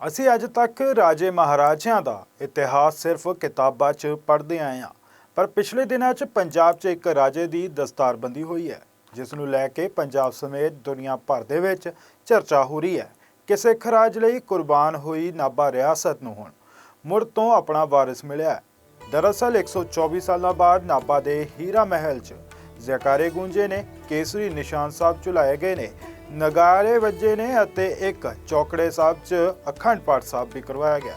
ਅਸੀਂ ਅੱਜ ਤੱਕ ਰਾਜੇ ਮਹਾਰਾਜਿਆਂ ਦਾ ਇਤਿਹਾਸ ਸਿਰਫ ਕਿਤਾਬਾਂ 'ਚ ਪੜ੍ਹਦੇ ਆਏ ਹਾਂ, ਪਰ ਪਿਛਲੇ ਦਿਨਾਂ 'ਚ ਪੰਜਾਬ 'ਚ ਇੱਕ ਰਾਜੇ ਦੀ ਦਸਤਾਰਬੰਦੀ ਹੋਈ ਹੈ, ਜਿਸ ਨੂੰ ਲੈ ਕੇ ਪੰਜਾਬ ਸਮੇਤ ਦੁਨੀਆ ਭਰ ਦੇ ਵਿੱਚ ਚਰਚਾ ਹੋ ਰਹੀ ਹੈ ਕਿ ਸਿੱਖ ਰਾਜ ਲਈ ਕੁਰਬਾਨ ਹੋਈ ਨਾਭਾ ਰਿਆਸਤ ਨੂੰ ਹੁਣ ਮੁੜ ਤੋਂ ਆਪਣਾ ਵਾਰਿਸ ਮਿਲਿਆ ਹੈ। ਦਰਅਸਲ 124 ਸਾਲਾਂ ਬਾਅਦ ਨਾਭਾ ਦੇ ਹੀਰਾ ਮਹਿਲ 'ਚ ਜ਼ਕਾਰੇ ਗੂੰਜੇ ਨੇ ਕੇਸਰੀ ਨਿਸ਼ਾਨ ਸਾਹਿਬ ਚੁਲਾਏ ਗਏ ਨੇ ਨਗਾਰੇ ਵੱਜੇ ਨੇ ਅਤੇ ਇੱਕ ਚੌਕੜੇ ਸਾਹਿਬ 'ਚ ਅਖੰਡ ਪਾਠ ਸਾਹਿਬ ਵੀ ਕਰਵਾਇਆ ਗਿਆ।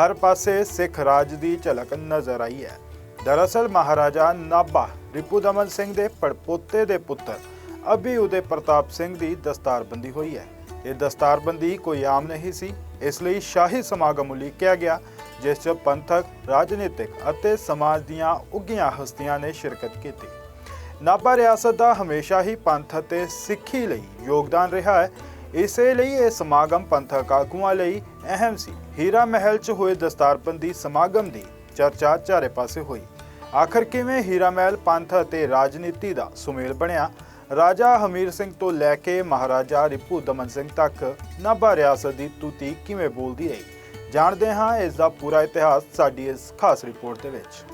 ਹਰ ਪਾਸੇ ਸਿੱਖ ਰਾਜ ਦੀ ਝਲਕ ਨਜ਼ਰ ਆਈ ਹੈ। ਦਰਅਸਲ ਮਹਾਰਾਜਾ ਨਾਭਾ ਰਿਪੂ ਦਮਨ ਸਿੰਘ ਦੇ ਪੜਪੋਤੇ ਦੇ ਪੁੱਤਰ ਅਭੀ ਉਦੇ ਪ੍ਰਤਾਪ ਸਿੰਘ ਦੀ ਦਸਤਾਰਬੰਦੀ ਹੋਈ ਹੈ। ਇਹ ਦਸਤਾਰਬੰਦੀ ਕੋਈ ਆਮ ਨਹੀਂ ਸੀ, ਇਸ ਲਈ ਸ਼ਾਹੀ ਸਮਾਗਮ ਉਲੀਕਿਆ ਗਿਆ, ਜਿਸ 'ਚ ਪੰਥਕ, ਰਾਜਨੀਤਿਕ ਅਤੇ ਸਮਾਜ ਦੀਆਂ ਉੱਗੀਆਂ ਹਸਤੀਆਂ ਨੇ ਸ਼ਿਰਕਤ ਕੀਤੀ। ਨਾਭਾ ਰਿਆਸਤ ਦਾ ਹਮੇਸ਼ਾ ਹੀ ਪੰਥ ਅਤੇ ਸਿੱਖੀ ਲਈ ਯੋਗਦਾਨ ਰਿਹਾ ਹੈ। ਇਸੇ ਲਈ ਇਹ ਸਮਾਗਮ ਪੰਥਕ ਆਗੂਆਂ ਲਈ ਅਹਿਮ ਸੀ। ਹੀਰਾ ਮਹਿਲ 'ਚ ਹੋਏ ਦਸਤਾਰਬੰਦੀ ਸਮਾਗਮ ਦੀ ਚਰਚਾ ਚਾਰੇ ਪਾਸੇ ਹੋਈ। ਆਖਰ ਕਿਵੇਂ ਹੀਰਾ ਮਹਿਲ ਪੰਥ ਅਤੇ ਰਾਜਨੀਤੀ ਦਾ ਸੁਮੇਲ ਬਣਿਆ? ਰਾਜਾ ਹਮੀਰ ਸਿੰਘ ਤੋਂ ਲੈ ਕੇ ਮਹਾਰਾਜਾ ਰਿਪੂ ਦਮਨ ਸਿੰਘ ਤੱਕ ਨਾਭਾ ਰਿਆਸਤ ਦੀ ਤੂਤੀ ਕਿਵੇਂ ਬੋਲਦੀ ਰਹੀ? ਜਾਣਦੇ ਹਾਂ ਇਸ ਦਾ ਪੂਰਾ ਇਤਿਹਾਸ ਸਾਡੀ ਇਸ ਖਾਸ ਰਿਪੋਰਟ ਦੇ ਵਿੱਚ।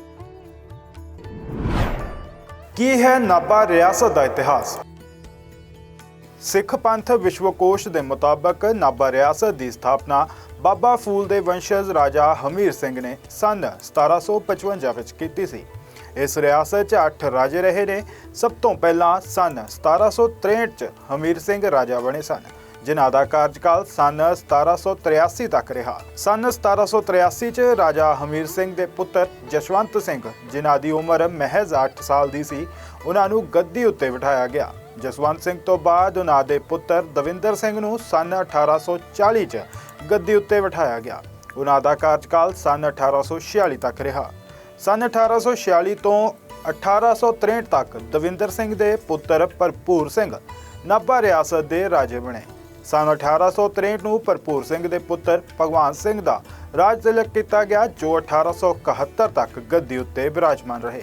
ਕੀ ਹੈ ਨਾਭਾ ਰਿਆਸਤ ਦਾ ਇਤਿਹਾਸ? ਸਿੱਖ ਪੰਥ ਵਿਸ਼ਵਕੋਸ਼ ਦੇ ਮੁਤਾਬਕ ਨਾਭਾ ਰਿਆਸਤ ਦੀ ਸਥਾਪਨਾ ਬਾਬਾ ਫੂਲ ਦੇ ਵੰਸ਼ਜ ਰਾਜਾ ਹਮੀਰ ਸਿੰਘ ਨੇ ਸੰਨ 1755 ਵਿੱਚ ਕੀਤੀ ਸੀ। ਇਸ ਰਿਆਸਤ 'ਚ 8 ਰਾਜੇ ਰਹੇ ਨੇ। ਸਭ ਤੋਂ ਪਹਿਲਾਂ ਸੰਨ 1763 'ਚ ਹਮੀਰ ਸਿੰਘ ਰਾਜਾ ਬਣੇ ਸਨ। ਜਿਨ੍ਹਾਂ ਦਾ ਕਾਰਜਕਾਲ ਸੰਨ 1783 ਤੱਕ ਰਿਹਾ। ਸੰਨ 1783 ਚ ਰਾਜਾ ਹਮੀਰ ਸਿੰਘ ਦੇ ਪੁੱਤਰ ਜਸ਼ਵੰਤ ਸਿੰਘ, ਜਿਨ੍ਹਾਂ ਦੀ ਉਮਰ ਮਹਿਜ਼ 8 ਸਾਲ ਦੀ ਸੀ ਉਹਨਾਂ ਨੂੰ ਗੱਦੀ ਉੱਤੇ ਬਿਠਾਇਆ ਗਿਆ। ਜਸਵੰਤ ਸਿੰਘ ਤੋਂ ਬਾਅਦ ਉਹਨਾਂ ਦੇ ਪੁੱਤਰ ਦਵਿੰਦਰ ਸਿੰਘ ਨੂੰ ਸੰਨ 1840 ਚ ਗੱਦੀ ਉੱਤੇ ਬਿਠਾਇਆ ਗਿਆ। ਉਹਨਾਂ ਦਾ ਕਾਰਜਕਾਲ ਸੰਨ 1846 ਤੱਕ ਰਿਹਾ। ਸੰਨ 1846 ਤੋਂ 1863 ਤੱਕ ਦਵਿੰਦਰ ਸਿੰਘ ਦੇ ਪੁੱਤਰ ਭਰਪੂਰ ਸਿੰਘ ਨਾਭਾ ਰਿਆਸਤ ਦੇ ਰਾਜੇ ਬਣੇ। ਸੰਨ 1863 ਨੂੰ ਭਰਪੂਰ ਸਿੰਘ ਦੇ ਪੁੱਤਰ ਭਗਵਾਨ ਸਿੰਘ ਦਾ ਰਾਜ ਤਿਲਕ ਕੀਤਾ ਗਿਆ, ਜੋ 1871 ਤੱਕ ਗੱਦੀ ਉੱਤੇ ਬਿਰਾਜਮਾਨ ਰਹੇ।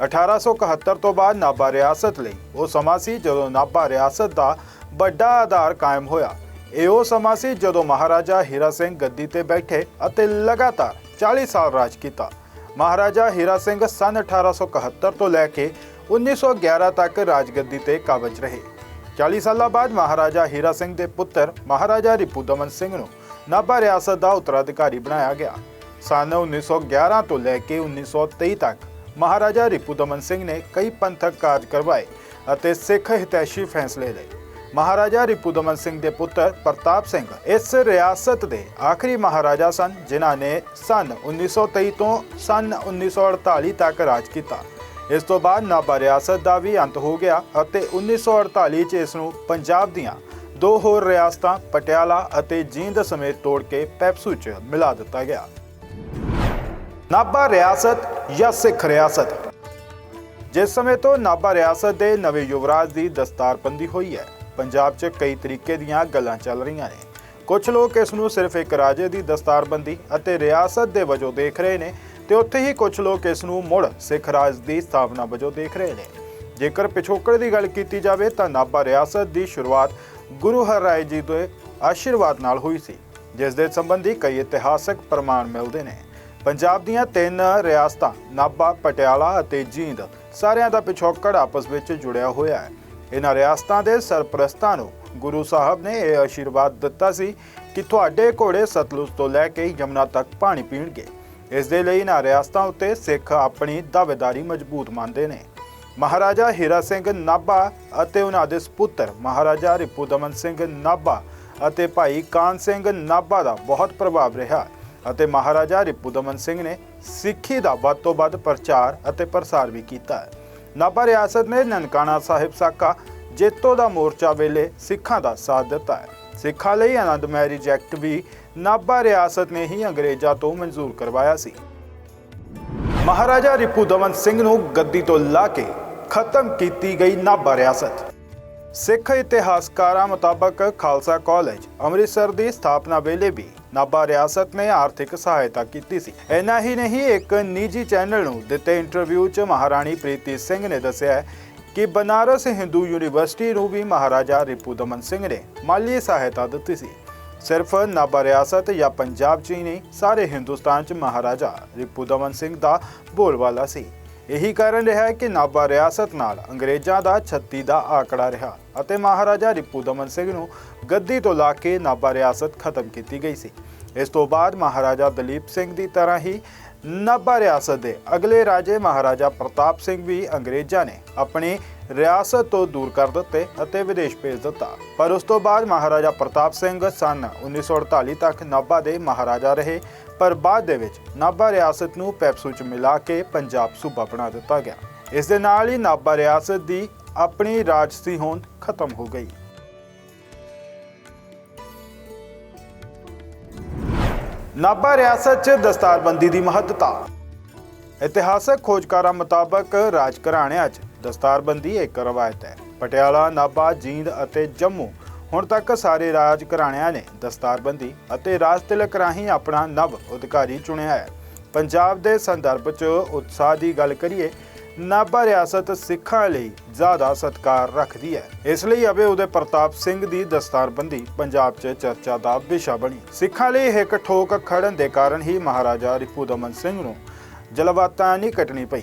1871 ਤੋਂ ਬਾਅਦ ਨਾਭਾ ਰਿਆਸਤ ਲਈ ਉਹ ਸਮਾਂ ਸੀ ਜਦੋਂ ਨਾਭਾ ਰਿਆਸਤ ਦਾ ਵੱਡਾ ਆਧਾਰ ਕਾਇਮ ਹੋਇਆ। ਇਹ ਉਹ ਸਮਾਂ ਸੀ ਜਦੋਂ ਮਹਾਰਾਜਾ ਹੀਰਾ ਸਿੰਘ ਗੱਦੀ ਤੇ ਬੈਠੇ ਅਤੇ ਲਗਾਤਾਰ 40 ਸਾਲ ਰਾਜ ਕੀਤਾ। ਮਹਾਰਾਜਾ ਹੀਰਾ ਸਿੰਘ ਸੰਨ 1871 ਤੋਂ ਲੈ ਕੇ 1911 ਤੱਕ ਰਾਜਗੱਦੀ ਤੇ ਕਾਬਜ ਰਹੇ। 40 ਸਾਲਾਂ ਬਾਅਦ ਮਹਾਰਾਜਾ ਹੀਰਾ ਸਿੰਘ ਦੇ ਪੁੱਤਰ ਮਹਾਰਾਜਾ ਰਿਪੂ ਦਮਨ ਸਿੰਘ ਨੂੰ ਨਾਭਾ ਰਿਆਸਤ ਦਾ ਉੱਤਰਾਧਿਕਾਰੀ ਬਣਾਇਆ ਗਿਆ ਸੰਨ 1911 ਤੋਂ ਲੈ ਕੇ 1923 ਤੱਕ ਮਹਾਰਾਜਾ ਰਿਪੂ ਦਮਨ ਸਿੰਘ ਨੇ ਕਈ ਪੰਥਕ ਕਾਰਜ ਕਰਵਾਏ ਅਤੇ ਸਿੱਖ ਹਿਤੈਸ਼ੀ ਫੈਸਲੇ ਲਏ ਮਹਾਰਾਜਾ ਰਿਪੂ ਦਮਨ ਸਿੰਘ ਦੇ ਪੁੱਤਰ ਪ੍ਰਤਾਪ ਸਿੰਘ ਇਸ ਰਿਆਸਤ ਦੇ ਆਖਰੀ ਮਹਾਰਾਜਾ ਸਨ ਜਿਨ੍ਹਾਂ ਨੇ ਸੰਨ 1923 ਤੋਂ ਸੰਨ 1948 ਤੱਕ ਰਾਜ ਕੀਤਾ ਇਸ ਤੋਂ ਬਾਅਦ ਨਾਭਾ ਰਿਆਸਤ ਦਾ ਵੀ ਅੰਤ ਹੋ ਗਿਆ ਅਤੇ 1948 ਚ ਇਸ ਨੂੰ ਪੰਜਾਬ ਦੀਆਂ ਦੋ ਹੋਰ ਰਿਆਸਤਾਂ, ਪਟਿਆਲਾ ਅਤੇ ਜੀਂਦ ਸਮੇਤ ਤੋੜ ਕੇ ਪੈਪਸੂ ਚ ਮਿਲਾ ਦਿੱਤਾ ਗਿਆ। ਨਾਭਾ ਰਿਆਸਤ ਜਾਂ ਸਿੱਖ ਰਿਆਸਤ? ਜਿਸ ਸਮੇਂ ਤੋਂ ਨਾਭਾ ਰਿਆਸਤ ਦੇ ਨਵੇਂ ਯੁਵਰਾਜ ਦੀ ਦਸਤਾਰਬੰਦੀ ਹੋਈ ਹੈ, ਪੰਜਾਬ 'ਚ ਕਈ ਤਰੀਕੇ ਦੀਆਂ ਗੱਲਾਂ ਚੱਲ ਰਹੀਆਂ ਨੇ। ਕੁਝ ਲੋਕ ਇਸ ਨੂੰ ਸਿਰਫ ਇੱਕ ਰਾਜੇ ਦੀ ਦਸਤਾਰਬੰਦੀ ਅਤੇ ਰਿਆਸਤ ਦੇ ਵਜੋਂ ਦੇਖ ਰਹੇ ਨੇ ਤੇ ਉੱਥੇ ਹੀ ਕੁਝ ਲੋਕ ਇਸ ਨੂੰ ਮੁੜ ਸਿੱਖ ਰਾਜ ਦੀ ਸਥਾਪਨਾ ਵਜੋਂ ਦੇਖ ਰਹੇ ਨੇ। ਜੇਕਰ ਪਿਛੋਕੜ ਦੀ ਗੱਲ ਕੀਤੀ ਜਾਵੇ ਤਾਂ ਨਾਭਾ ਰਿਆਸਤ ਦੀ ਸ਼ੁਰੂਆਤ ਗੁਰੂ ਹਰਰਾਏ ਜੀ ਦੇ ਆਸ਼ੀਰਵਾਦ ਨਾਲ ਹੋਈ ਸੀ, ਜਿਸ ਦੇ ਸੰਬੰਧੀ ਕਈ ਇਤਿਹਾਸਕ ਪ੍ਰਮਾਣ ਮਿਲਦੇ ਨੇ। ਪੰਜਾਬ ਦੀਆਂ ਤਿੰਨ ਰਿਆਸਤਾਂ, ਨਾਭਾ, ਪਟਿਆਲਾ ਅਤੇ ਜੀਂਦ, ਸਾਰਿਆਂ ਦਾ ਪਿਛੋਕੜ ਆਪਸ ਵਿੱਚ ਜੁੜਿਆ ਹੋਇਆ ਹੈ। ਇਹਨਾਂ ਰਿਆਸਤਾਂ ਦੇ ਸਰਪ੍ਰਸਤਾਂ ਨੂੰ ਗੁਰੂ ਸਾਹਿਬ ਨੇ ਇਹ ਆਸ਼ੀਰਵਾਦ ਦਿੱਤਾ ਸੀ ਕਿ ਤੁਹਾਡੇ ਘੋੜੇ ਸਤਲੁਜ ਤੋਂ ਲੈ ਕੇ ਯਮਨਾ ਤੱਕ ਪਾਣੀ ਪੀਣਗੇ। ਇਸ ਦੇ ਲਈ ਇਹਨਾਂ ਰਿਆਸਤਾਂ ਉੱਤੇ ਸਿੱਖ ਆਪਣੀ ਦਾਅਵੇਦਾਰੀ ਮਜ਼ਬੂਤ ਮੰਨਦੇ ਨੇ। ਮਹਾਰਾਜਾ ਹੀਰਾ ਸਿੰਘ ਨਾਭਾ ਅਤੇ ਉਹਨਾਂ ਦੇ ਸੁਪੁੱਤਰ ਮਹਾਰਾਜਾ ਰਿਪੂ ਦਮਨ ਸਿੰਘ ਨਾਭਾ ਅਤੇ ਭਾਈ ਕਾਨ ਸਿੰਘ ਨਾਭਾ ਦਾ ਬਹੁਤ ਪ੍ਰਭਾਵ ਰਿਹਾ ਅਤੇ ਮਹਾਰਾਜਾ ਰਿਪੂ ਦਮਨ ਸਿੰਘ ਨੇ ਸਿੱਖੀ ਦਾ ਵੱਧ ਤੋਂ ਵੱਧ ਪ੍ਰਚਾਰ ਅਤੇ ਪ੍ਰਸਾਰ ਵੀ ਕੀਤਾ। ਨਾਭਾ ਰਿਆਸਤ ਨੇ ਨਨਕਾਣਾ ਸਾਹਿਬ ਸਾਕਾ ਜੇਤੋ ਦਾ ਮੋਰਚਾ ਵੇਲੇ ਸਿੱਖਾਂ ਦਾ ਸਾਥ ਦਿੱਤਾ। ਹੈ ਸਿੱਖਾਂ ਲਈ ਆਨੰਦ ਮੈਰਿਜ ਐਕਟ ਵੀ ਨਾਭਾ ਰਿਆਸਤ ਨੇ ਹੀ ਅੰਗਰੇਜ਼ਾਂ ਤੋਂ ਮਨਜ਼ੂਰ ਕਰਵਾਇਆ ਸੀ। ਮਹਾਰਾਜਾ ਰਿਪੂ ਦਮਨ ਸਿੰਘ ਨੂੰ ਗੱਦੀ ਤੋਂ ਲਾ ਕੇ ਖਤਮ ਕੀਤੀ ਗਈ ਨਾਭਾ ਰਿਆਸਤ। ਸਿੱਖ ਇਤਿਹਾਸਕਾਰਾਂ ਮੁਤਾਬਕ ਖਾਲਸਾ ਕਾਲਜ ਅੰਮ੍ਰਿਤਸਰ ਦੀ ਸਥਾਪਨਾ ਵੇਲੇ ਵੀ ਨਾਭਾ ਰਿਆਸਤ ਨੇ ਆਰਥਿਕ ਸਹਾਇਤਾ ਕੀਤੀ ਸੀ। ਇੰਨਾ ਹੀ ਨਹੀਂ, ਇੱਕ ਨਿੱਜੀ ਚੈਨਲ ਨੂੰ ਦਿੱਤੇ ਇੰਟਰਵਿਊ 'ਚ ਮਹਾਰਾਣੀ ਪ੍ਰੀਤੀ ਸਿੰਘ ਨੇ ਦੱਸਿਆ ਕਿ ਬਨਾਰਸ ਹਿੰਦੂ ਯੂਨੀਵਰਸਿਟੀ ਨੂੰ ਵੀ ਮਹਾਰਾਜਾ ਰਿਪੂ ਦਮਨ ਸਿੰਘ ਨੇ ਮਾਲੀ ਸਹਾਇਤਾ ਦਿੱਤੀ ਸੀ। ਸਿਰਫ ਨਾਭਾ ਰਿਆਸਤ ਜਾਂ ਪੰਜਾਬ 'ਚ ਹੀ ਨਹੀਂ, ਸਾਰੇ ਹਿੰਦੁਸਤਾਨ 'ਚ ਮਹਾਰਾਜਾ ਰਿਪੂ ਦਮਨ ਸਿੰਘ ਦਾ ਬੋਲਬਾਲਾ ਸੀ। ਇਹੀ ਕਾਰਨ ਰਿਹਾ ਕਿ ਨਾਭਾ ਰਿਆਸਤ ਨਾਲ ਅੰਗਰੇਜ਼ਾਂ ਦਾ 36 ਦਾ ਆંકੜਾ ਰਿਹਾ ਅਤੇ ਮਹਾਰਾਜਾ ਰਿਪੂ ਦਮਨ ਸਿੰਘ ਨੂੰ ਗੱਦੀ ਤੋਂ ਲਾ ਕੇ ਨਾਭਾ ਰਿਆਸਤ ਖਤਮ ਕੀਤੀ ਗਈ ਸੀ। ਇਸ ਤੋਂ ਬਾਅਦ ਮਹਾਰਾਜਾ ਦਲੀਪ ਸਿੰਘ ਦੀ ਤਰ੍ਹਾਂ ਹੀ ਨਾਭਾ ਰਿਆਸਤ ਦੇ ਅਗਲੇ ਰਾਜੇ ਮਹਾਰਾਜਾ ਪ੍ਰਤਾਪ ਸਿੰਘ ਵੀ ਅੰਗਰੇਜ਼ਾਂ ਨੇ ਆਪਣੀ ਰਿਆਸਤ ਤੋਂ ਦੂਰ ਕਰ ਦਿੱਤੇ ਅਤੇ ਵਿਦੇਸ਼ ਭੇਜ ਦਿੱਤਾ। ਪਰ ਉਸ ਤੋਂ ਬਾਅਦ ਮਹਾਰਾਜਾ ਪ੍ਰਤਾਪ ਸਿੰਘ ਸਨ 1948 ਤੱਕ ਨਾਭਾ ਦੇ ਮਹਾਰਾਜਾ ਰਹੇ। ਪਰ ਬਾਅਦ ਦੇ ਵਿੱਚ ਨਾਭਾ ਰਿਆਸਤ ਨੂੰ ਪੈਪਸੂ ਚ ਮਿਲਾ ਕੇ ਪੰਜਾਬ ਸੂਬਾ ਬਣਾ ਦਿੱਤਾ ਗਿਆ। ਇਸ ਦੇ ਨਾਲ ਹੀ ਨਾਭਾ ਰਿਆਸਤ ਦੀ ਆਪਣੀ ਰਾਜਸੀ ਹੋਂਦ ਖਤਮ ਹੋ ਗਈ। ਨਾਭਾ ਰਿਆਸਤ 'ਚ ਦਸਤਾਰਬੰਦੀ ਦੀ ਮਹੱਤਤਾ। ਇਤਿਹਾਸਕ ਖੋਜਕਾਰਾਂ ਮੁਤਾਬਕ ਰਾਜ ਘਰਾਣਿਆਂ 'ਚ ਦਸਤਾਰਬੰਦੀ ਇੱਕ ਰਵਾਇਤ ਹੈ। ਪਟਿਆਲਾ, ਨਾਭਾ, ਜੀਂਦ ਅਤੇ ਜੰਮੂ। ਹੁਣ ਤੱਕ ਸਾਰੇ ਰਾਜ ਘਰਾਣਿਆਂ ਨੇ ਦਸਤਾਰਬੰਦੀ ਅਤੇ ਰਾਜ ਤਿਲਕ ਰਾਹੀਂ ਆਪਣਾ ਨਵ ਅਧਿਕਾਰੀ ਚੁਣਿਆ ਹੈ। ਪੰਜਾਬ ਦੇ ਸੰਦਰਭ 'ਚ ਉਤਸ਼ਾਹ ਦੀ ਗੱਲ ਕਰੀਏ ਨਾਭਾ ਰਿਆਸਤ ਸਿੱਖਾਂ ਲਈ ਜ਼ਿਆਦਾ ਸਤਿਕਾਰ ਰੱਖਦੀ ਹੈ। ਇਸ ਲਈ ਅਬੇ ਉਦੇ ਪ੍ਰਤਾਪ ਸਿੰਘ ਦੀ ਦਸਤਾਰਬੰਦੀ ਪੰਜਾਬ 'ਚ ਚਰਚਾ ਦਾ ਵਿਸ਼ਾ ਬਣੀ। ਸਿੱਖਾਂ ਲਈ ਇੱਕ ਠੋਕ ਖੜਨ ਦੇ ਕਾਰਨ ਹੀ ਮਹਾਰਾਜਾ ਰਿਪੂ ਦਮਨ ਸਿੰਘ ਨੂੰ ਜਲਵਾਤਾਂ ਨਹੀਂ ਕੱਟਣੀ ਪਈ।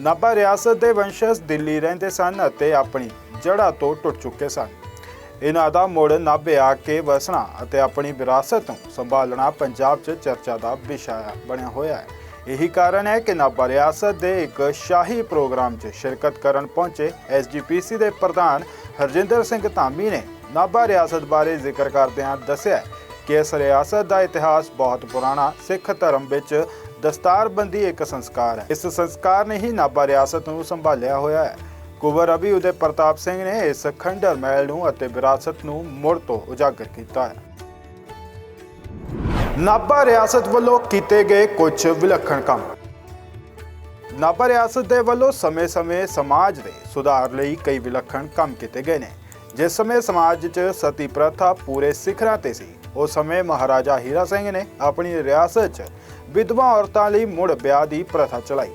ਨਾਭਾ ਰਿਆਸਤ ਦੇ ਵੰਸ਼ਜ ਦਿੱਲੀ ਰਹਿੰਦੇ ਸਨ ਅਤੇ ਆਪਣੀ ਜੜ੍ਹਾਂ ਤੋਂ ਟੁੱਟ ਚੁੱਕੇ ਸਨ। ਇਹਨਾਂ ਦਾ ਮੁੜ ਨਾਭੇ ਆ ਕੇ ਵਸਣਾ ਅਤੇ ਆਪਣੀ ਵਿਰਾਸਤ ਨੂੰ ਸੰਭਾਲਣਾ ਪੰਜਾਬ 'ਚ ਚਰਚਾ ਦਾ ਵਿਸ਼ਾ ਬਣਿਆ ਹੋਇਆ ਹੈ। ਇਹੀ ਕਾਰਨ ਹੈ ਕਿ ਨਾਭਾ ਰਿਆਸਤ ਦੇ ਇੱਕ ਸ਼ਾਹੀ ਪ੍ਰੋਗਰਾਮ 'ਚ ਸ਼ਿਰਕਤ ਕਰਨ ਪਹੁੰਚੇ ਐਸਜੀਪੀਸੀ ਦੇ ਪ੍ਰਧਾਨ ਹਰਜਿੰਦਰ ਸਿੰਘ ਧਾਮੀ ਨੇ ਨਾਭਾ ਰਿਆਸਤ ਬਾਰੇ ਜ਼ਿਕਰ ਕਰਦਿਆਂ ਦੱਸਿਆ ਕਿ ਇਸ ਰਿਆਸਤ ਦਾ ਇਤਿਹਾਸ ਬਹੁਤ ਪੁਰਾਣਾ, ਸਿੱਖ ਧਰਮ ਵਿੱਚ ਦਸਤਾਰਬੰਦੀ ਇੱਕ ਸੰਸਕਾਰ ਹੈ। ਇਸ ਸੰਸਕਾਰ ਨੇ ਹੀ ਨਾਭਾ ਰਿਆਸਤ ਨੂੰ ਸੰਭਾਲਿਆ ਹੋਇਆ ਹੈ। ਕੁਵਰ ਅਭੀ ਉਦੇ ਪ੍ਰਤਾਪ ਸਿੰਘ ਨੇ ਇਸ ਖੰਡਰ ਮਹਿਲ ਨੂੰ ਅਤੇ ਵਿਰਾਸਤ ਨੂੰ ਮੁੜ ਤੋਂ ਉਜਾਗਰ ਕੀਤਾ ਹੈ। ਨਾਭਾ ਰਿਆਸਤ ਵੱਲੋਂ ਕੀਤੇ ਗਏ ਕੁਝ ਵਿਲੱਖਣ ਕੰਮ। ਨਾਭਾ ਰਿਆਸਤ ਦੇ ਵੱਲੋਂ ਸਮੇਂ-ਸਮੇਂ ਸਮਾਜ ਦੇ ਸੁਧਾਰ ਲਈ ਕਈ ਵਿਲੱਖਣ ਕੰਮ ਕੀਤੇ ਗਏ ਨੇ। ਜਿਸ ਸਮੇਂ ਸਮਾਜ 'ਚ ਸਤੀ ਪ੍ਰਥਾ ਪੂਰੇ ਸਿਖਰਾਂ ਤੇ ਸੀ, ਉਸ ਸਮੇਂ ਮਹਾਰਾਜਾ ਹੀਰਾ ਸਿੰਘ ਨੇ ਆਪਣੀ ਰਿਆਸਤ 'ਚ ਵਿਧਵਾ ਔਰਤਾਂ ਲਈ ਮੁੜ ਵਿਆਹ ਦੀ ਪ੍ਰਥਾ ਚਲਾਈ।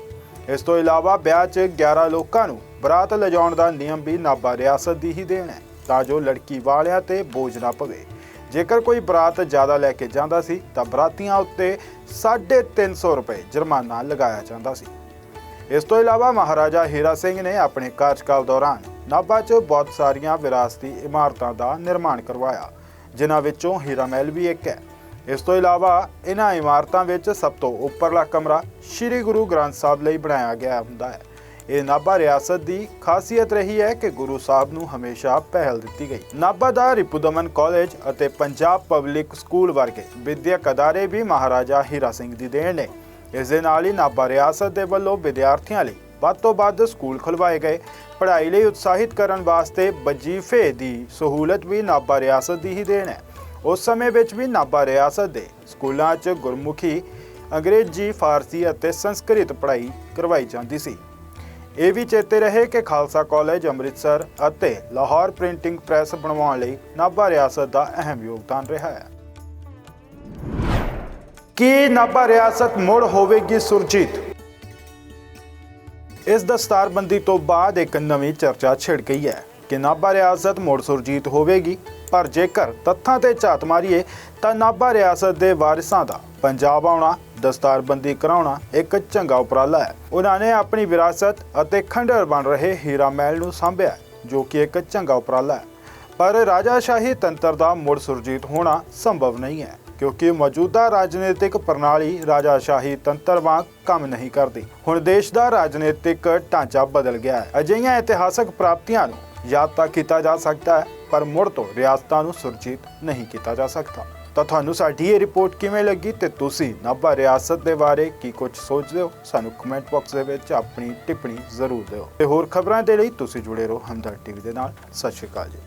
ਇਸ ਤੋਂ ਇਲਾਵਾ ਵਿਆਹ 'ਚ 11 ਲੋਕਾਂ ਨੂੰ ਬਰਾਤ ਲਿਜਾਉਣ ਦਾ ਨਿਯਮ ਵੀ ਨਾਭਾ ਰਿਆਸਤ ਦੀ ਹੀ ਦੇਣ ਹੈ, ਤਾਂ ਜੋ ਲੜਕੀ ਵਾਲਿਆਂ ਤੇ ਬੋਝ ਨਾ ਪਵੇ। ਜੇਕਰ ਕੋਈ ਬਰਾਤ ਜ਼ਿਆਦਾ ਲੈ ਕੇ ਜਾਂਦਾ ਸੀ, ਤਾਂ ਬਰਾਤੀਆਂ ਉੱਤੇ 350 ਰੁਪਏ ਜੁਰਮਾਨਾ ਲਗਾਇਆ ਜਾਂਦਾ ਸੀ। ਇਸ ਤੋਂ ਇਲਾਵਾ ਮਹਾਰਾਜਾ ਹੀਰਾ ਸਿੰਘ ਨੇ ਆਪਣੇ ਕਾਰਜਕਾਲ ਦੌਰਾਨ ਨਾਭਾ 'ਚ ਬਹੁਤ ਸਾਰੀਆਂ ਵਿਰਾਸਤੀ ਇਮਾਰਤਾਂ ਦਾ ਨਿਰਮਾਣ ਕਰਵਾਇਆ, ਜਿਨ੍ਹਾਂ ਵਿੱਚੋਂ ਹੀਰਾ ਮਹਿਲ ਵੀ ਇੱਕ ਹੈ। ਇਸ ਤੋਂ ਇਲਾਵਾ ਇਹਨਾਂ ਇਮਾਰਤਾਂ ਵਿੱਚ ਸਭ ਤੋਂ ਉੱਪਰਲਾ ਕਮਰਾ ਸ੍ਰੀ ਗੁਰੂ ਗ੍ਰੰਥ ਸਾਹਿਬ ਲਈ ਬਣਾਇਆ ਗਿਆ ਹੁੰਦਾ ਹੈ। ਇਹ ਨਾਭਾ ਰਿਆਸਤ ਦੀ ਖਾਸੀਅਤ ਰਹੀ ਹੈ ਕਿ ਗੁਰੂ ਸਾਹਿਬ ਨੂੰ ਹਮੇਸ਼ਾ ਪਹਿਲ ਦਿੱਤੀ ਗਈ। ਨਾਭਾ ਦਾ ਰਿਪੂਦਮਨ ਕਾਲਜ ਅਤੇ ਪੰਜਾਬ ਪਬਲਿਕ ਸਕੂਲ ਵਰਗੇ ਵਿਦਿਅਕ ਅਦਾਰੇ ਵੀ ਮਹਾਰਾਜਾ ਹੀਰਾ ਸਿੰਘ ਦੀ ਦੇਣ ਨੇ। ਇਸ ਦੇ ਨਾਲ ਹੀ ਨਾਭਾ ਰਿਆਸਤ ਦੇ ਵੱਲੋਂ ਵਿਦਿਆਰਥੀਆਂ ਲਈ ਵੱਧ ਤੋਂ ਵੱਧ ਸਕੂਲ ਖੁਲਵਾਏ ਗਏ। ਪੜ੍ਹਾਈ ਲਈ ਉਤਸ਼ਾਹਿਤ ਕਰਨ ਵਾਸਤੇ ਵਜੀਫੇ ਦੀ ਸਹੂਲਤ ਵੀ ਨਾਭਾ ਰਿਆਸਤ ਦੀ ਹੀ ਦੇਣ ਹੈ। ਉਸ ਸਮੇਂ ਵਿੱਚ ਵੀ ਨਾਭਾ ਰਿਆਸਤ ਦੇ ਸਕੂਲਾਂ 'ਚ ਗੁਰਮੁਖੀ, ਅੰਗਰੇਜ਼ੀ, ਫਾਰਸੀ ਅਤੇ ਸੰਸਕ੍ਰਿਤ ਪੜ੍ਹਾਈ ਕਰਵਾਈ ਜਾਂਦੀ ਸੀ। ਇਹ ਵੀ ਚੇਤੇ ਰਹੇ ਕਿ ਖਾਲਸਾ ਕਾਲਜ ਅੰਮ੍ਰਿਤਸਰ ਅਤੇ ਲਾਹੌਰ ਪ੍ਰਿੰਟਿੰਗ ਪ੍ਰੈਸ ਬਣਵਾਉਣ ਲਈ ਨਾਭਾ ਰਿਆਸਤ ਦਾ ਅਹਿਮ ਯੋਗਦਾਨ ਰਿਹਾ ਹੈ। ਕੀ ਨਾਭਾ ਰਿਆਸਤ ਮੁੜ ਹੋਵੇਗੀ ਸੁਰਜੀਤ? ਇਸ ਦਸਤਾਰਬੰਦੀ ਤੋਂ ਬਾਅਦ ਇੱਕ ਨਵੀਂ ਚਰਚਾ ਛਿੜ ਗਈ ਹੈ ਕਿ ਨਾਭਾ ਰਿਆਸਤ ਮੁੜ ਸੁਰਜੀਤ ਹੋਵੇਗੀ, ਪਰ ਜੇਕਰ ਤੱਥਾਂ ਤੇ ਝਾਤ ਮਾਰੀਏ ਤਾਂ ਨਾਭਾ ਰਿਆਸਤ ਦੇ ਵਾਰਿਸਾਂ ਦਾ ਪੰਜਾਬ ਆਉਣਾ ਦਸਤਾਰਬੰਦੀ ਕਰਾਉਣਾ ਇੱਕ ਚੰਗਾ ਉਪਰਾਲਾ ਹੈ। ਉਹਨਾਂ ਨੇ ਆਪਣੀ ਵਿਰਾਸਤ ਅਤੇ ਖੰਡਰ ਬਣ ਰਹੇ ਹੀਰਾ ਮਹਿਲ ਨੂੰ ਸਾਂਭਿਆ, ਜੋ ਕਿ ਇੱਕ ਚੰਗਾ ਉਪਰਾਲਾ ਹੈ। ਪਰ ਰਾਜਾਸ਼ਾਹੀ ਤੰਤਰ ਦਾ ਮੁੜ ਸੁਰਜੀਤ ਹੋਣਾ ਸੰਭਵ ਨਹੀਂ ਹੈ, ਕਿਉਂਕਿ ਮੌਜੂਦਾ ਰਾਜਨੀਤਿਕ ਪ੍ਰਣਾਲੀ ਰਾਜਾਸ਼ਾਹੀ ਤੰਤਰ ਵਾਂਗ ਕੰਮ ਨਹੀਂ ਕਰਦੀ। ਹੁਣ ਦੇਸ਼ ਦਾ ਰਾਜਨੀਤਿਕ ਢਾਂਚਾ ਬਦਲ ਗਿਆ ਹੈ। ਅਜਿਹੀਆਂ ਇਤਿਹਾਸਕ ਪ੍ਰਾਪਤੀਆਂ ਨੂੰ ਯਾਦ ਤਾਂ ਕੀਤਾ ਜਾ ਸਕਦਾ ਹੈ, ਪਰ ਮੁੜ ਤੋਂ ਰਿਆਸਤਾਂ ਨੂੰ ਸੁਰਜੀਤ ਨਹੀਂ ਕੀਤਾ ਜਾ ਸਕਦਾ। ਤਾਂ ਤੁਹਾਨੂੰ ਸਾਡੀ ਇਹ ਰਿਪੋਰਟ ਕਿਵੇਂ ਲੱਗੀ ਤੇ ਤੁਸੀਂ ਨਾਭਾ ਰਿਆਸਤ ਦੇ ਬਾਰੇ ਕੀ ਕੁਝ ਸੋਚਦੇ ਹੋ? ਸਾਨੂੰ ਕਮੈਂਟ ਬਾਕਸ ਦੇ ਵਿੱਚ ਆਪਣੀ ਟਿੱਪਣੀ ਜ਼ਰੂਰ ਦਿਓ। ਤੇ ਹੋਰ ਖਬਰਾਂ ਦੇ ਲਈ ਤੁਸੀਂ ਜੁੜੇ ਰਹੋ ਹਮਦਰ ਟੀਵੀ ਦੇ ਨਾਲ। ਸਤਿ ਸ਼੍ਰੀ ਅਕਾਲ ਜੀ।